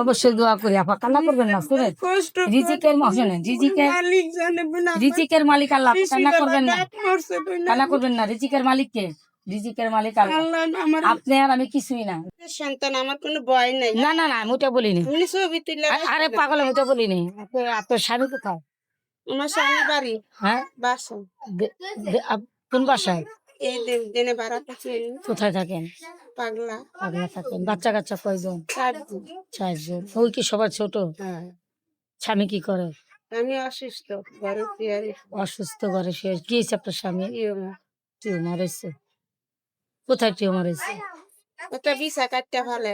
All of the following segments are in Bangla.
অবশ্যই দোয়া করি আপা। কান্না করবেন না শুনে রিজিকের মহসেনে রিজিকের রিজিকের মালিক আল্লাহ কান্না করবেন না। কান্না করবেন না রিজিকের মালিক কে রিজিকের মালিক আল্লাহ। আপনি আর আমি কিছুই না। সন্তান আমার কোনো ভয় নাই। না না না আমি ওটা বলিনি আরে পাগল আমি ওটা বলিনি। আপনার স্বামী কোথায়? আমার স্বামী বাড়ি। হ্যাঁ? বাসা কোন বাসায়? এই দিনে বাড়াতে চেন কোথায় থাকেন? পাগলা। পাগলা থাকেন। বাচ্চা কাচ্চা কয়জন? চারজন। ওই কি সবার ছোট? হ্যাঁ। স্বামী কি করে? আমি অসুস্থ ঘরে অসুস্থ ঘরে শুয়ে কি হয়েছে আপনার স্বামী টিউমার। হয়েছে। কোথায় টিউমার হয়েছে? ওটা বিছা কাটতে ভালো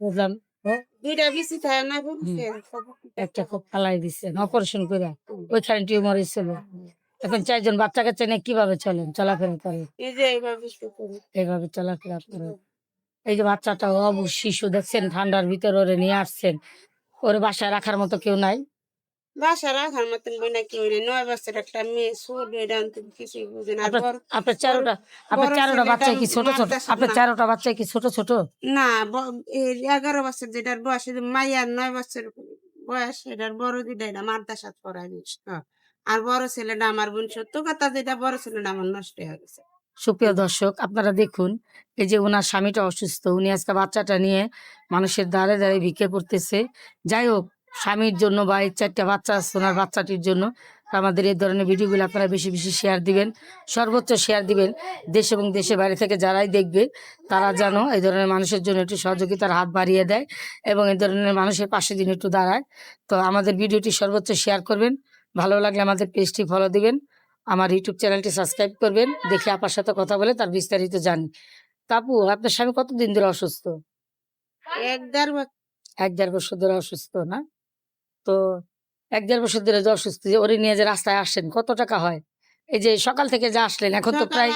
বুঝলাম দুইটা বিচি থাকে না একটা খুব ফালাই দিচ্ছে অপারেশন করে ওইখানে টিউমার হয়েছিল। এখন চারজন বাচ্চা কাচ্চা নিয়ে কীভাবে চলেন? চলাফেরা করে। এই এইভাবে চলাফেরা করে। এই যে বাচ্চাটা অবু শিশু দেখছেন ঠান্ডার ভিতরে ওরে নিয়ে আসছেন। ওরে বাসায় রাখার মতো কেউ নাই? বাসা রাখার মতন বই কেউ নেই। নয় বছর একটা মেয়ে ছোট এটা কিছুই বুঝে না। আপনার চারোটা আপনার চারোটা বাচ্চা কি ছোট ছোট? আপনার চারোটা বাচ্চা কি ছোট ছোট? না এই এগারো বছর যেটার বয়স মাইয়ার নয় বছর বয়স এটার বড় যেটা এটা মাদ্রাসাত পড়ায় আর বড় ছেলেটা আমার বোন, সত্য কথা যেটা বড় ছেলেটা আমার নষ্ট হয়ে গেছে। সুপ্রিয় দর্শক, আপনারা দেখুন, এই যে ওনার স্বামীটা অসুস্থ, উনি আজকে বাচ্চাটা নিয়ে মানুষের দ্বারে দ্বারে ভিক্ষে করতেছে। যাই হোক, স্বামীর জন্য বা এই চারটা বাচ্চা আছে, ওনার বাচ্চাটির জন্য আমাদের এই ধরনের ভিডিওগুলো আপনারা বেশি বেশি শেয়ার দিবেন, সর্বোচ্চ শেয়ার দিবেন। দেশ এবং দেশের বাইরে থেকে যারাই দেখবে, তারা যেন এই ধরনের মানুষের জন্য একটু সহযোগিতার হাত বাড়িয়ে দেয় এবং এই ধরনের মানুষের পাশে দিন একটু দাঁড়ায়। তো আমাদের ভিডিওটি সর্বোচ্চ শেয়ার করবেন। ভালো লাগলে আমাদের পেজটি ফলো দিবেন। আমার ইউটিউব চ্যানেলটি সাবস্ক্রাইব করবেন। দেখে আপার সাথে কথা বলে তার বিস্তারিত জানি। তাপু আপনার স্বামী কতদিন ধরে অসুস্থ? এক দেড় বছর এক দেড় বছর ধরে অসুস্থ না? তো এক দেড় বছর ধরে যে অসুস্থ যে ওরে নিয়ে যে রাস্তায় আসছেন কত টাকা হয়? এই যে সকাল থেকে যে আসলেন এখন তো প্রায়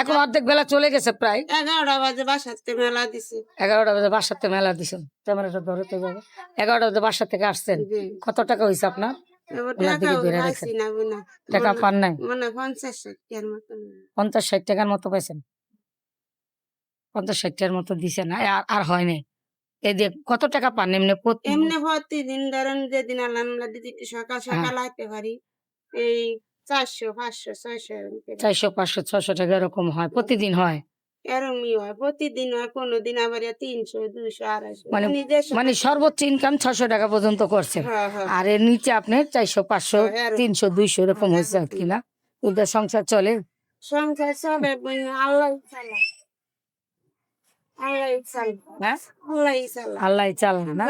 এখন অর্ধেক বেলা চলে গেছে প্রায়। এগারোটা বাজে বাসাতে মেলা দিছে। এগারোটা বাজে বাসাতে মেলা দিছেন। ক্যামেরাটা ধরে তো যাবে এগারোটা বাজে বাসা থেকে আসছেন। কত টাকা হয়েছে আপনার? টাকা পান নাই? পঞ্চাশ ষাট টাকার মতো পাইছেন? পঞ্চাশ ষাট টাকার মতো দিছে না? আর হয় নাই। এই যে কত টাকা পান এমনি এমনি প্রতিদিন ধরেন যেদিন আলহামদুলিল্লাহ দিদি একটু সকাল হ্যাঁ। সকাল আইতে পারি এই চারশো পাঁচশো ছয়শো চারশো পাঁচশো টাকা এরকম হয়। প্রতিদিন হয়? এরমই হয়। প্রতিদিন হয় কোনোদিন আবার তিনশো দুইশো আড়াইশো। মানে- নিজের মানে সর্বোচ্চ ইনকাম ছশো টাকা পর্যন্ত করছেন। হ্যাঁ হ্যাঁ। আর এর নিচে আপনি চারশো পাঁচশো হ্যাঁ, তিনশো দুইশো এরকম হ্যাঁ, হয়েছে আর। কি না? ওদের সংসার চলে? সংসার চলে আল্লাহ আল্লাহ চালা। না?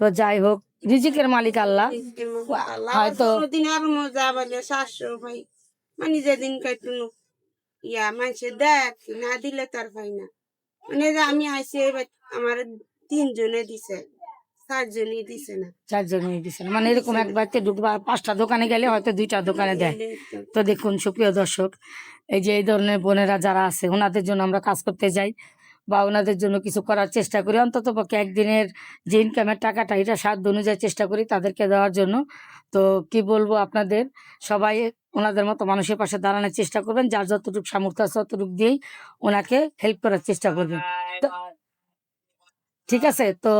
তো যাই হোক রিজিকের মালিক আল্লাহ। হয়তো- কোনোদিন আর মজা বলে সাতশো ভাই মানে যেদিন কাটুন ইয়া মানুষে দেখ না দিলে তার ভাই না। মানে আমি আইসি এবার আমার তিনজনে দিছে চারজনে দিছে না। চারজনই দিচ্ছেন মানে এরকম এক বাড়িতে ঢুকবা পাঁচটা দোকানে গেলে হয়তো দুইটা দোকানে দেয়। তো। দেখুন সুপ্রিয় দর্শক এই যে এই ধরনের বোনেরা যারা আছে ওনাদের জন্য আমরা কাজ করতে যাই বা ওনাদের জন্য কিছু করার চেষ্টা করি। অন্তত পক্ষে একদিনের যে ইনকামের টাকাটা এটা সাধ্য অনুযায়ী চেষ্টা করি তাদেরকে দেওয়ার জন্য। তো কি বলব আপনাদের? সবাই ওনাদের মতো মানুষের পাশে দাঁড়ানোর চেষ্টা করবেন যার যতটুকু সামর্থ্য আছে ততটুকু দিয়েই ওনাকে হেল্প করার চেষ্টা করবেন। ঠিক আছে তো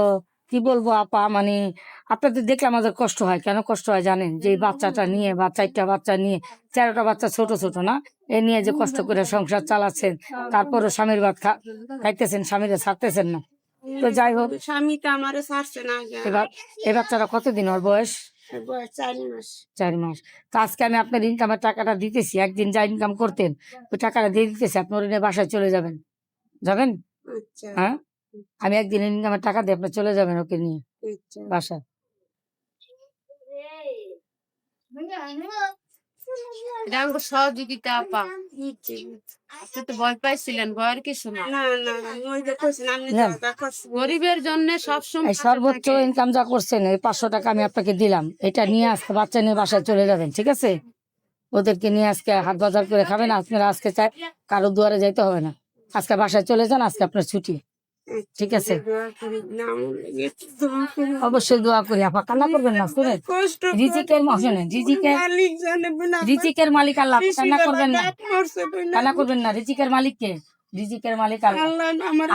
কি বলব আপা মানে আপনাদের দেখলে আমাদের কষ্ট হয় কেন কষ্ট হয় জানেন? যে বাচ্চাটা নিয়ে বা চারটা বাচ্চা নিয়ে চারটা বাচ্চা ছোট ছোট না? এ নিয়ে যে কষ্ট করে সংসার চালাচ্ছেন তারপরও স্বামীর ভাত খাইতেছেন স্বামীরা ছাড়তেছেন না। তো যাই হোক। স্বামী তো আমার এবার এই বাচ্চারা কতদিন ওর বয়স? চার মাস। তো আজকে আমি আপনার ইনকামের টাকাটা দিতেছি একদিন যা ইনকাম করতেন ওই টাকাটা দিয়ে দিতেছি আপনার ওই নিয়ে বাসায় চলে যাবেন। যাবেন? আচ্ছা। হ্যাঁ? আমি একদিন ইনকামের টাকা দিয়ে আপনার চলে যাবেন ওকে নিয়ে আচ্ছা। বাসায়। এটা আমাকে সহযোগিতা আপা আপনি তো ভয় পাইছিলেন ভয়ের কিছু না। গরিবের জন্য সবসময় সর্বোচ্চ ইনকাম যা করছেন এই পাঁচশো টাকা আমি আপনাকে দিলাম। এটা নিয়ে আজকে বাচ্চা নিয়ে বাসায় চলে যাবেন ঠিক আছে? ওদেরকে নিয়ে আজকে হাট বাজার করে খাবেন আপনারা আজকে চাই কারও দুয়ারে যাইতে হবে না। আজকে বাসায় চলে যান আজকে আপনার ছুটি। ঠিক আছে। অবশ্যই দোয়া করি আপা কান্না করবেন না শুনেন। কষ্ট রিজিকের মহসেনে রিজিকের রিজিকের মালিক আল্লাহ আপনি কান্না করবেন না। কান্না করবেন না রিজিকের মালিক কে রিজিকের মালিক আল্লাহ।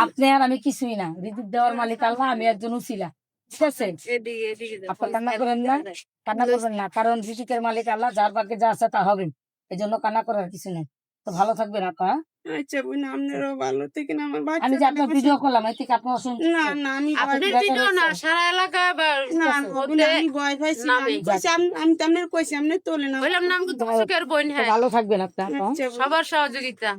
আপনি আর আমি কিছুই না রিজিক দেওয়ার মালিক আল্লাহ আমি একজন উছিলা ঠিক আছে? আপনার কান্না করেন না কান্না করবেন না কারণ রিজিকের মালিক আল্লাহ যার ভাগ্যে যা আছে তা হবে। এই জন্য কান্না করার কিছু নেই। তো ভালো থাকবেন আপা হ্যাঁ? আচ্ছা বোন আপনারও ভালো থেকে না আমার আমি যে আপনার ভিডিও করলাম এই থেকে আপনার না না আমি আপনার ভিডিও না সারা এলাকা বা না আমি ভয় পাইছি আমি কইছি আমি তো আপনার কইছি আপনি তোলে না। বললাম না আমি দর্শকের বোন হ্যাঁ। ভালো থাকবেন আপনি আপা। আচ্ছা সবার সহযোগিতা।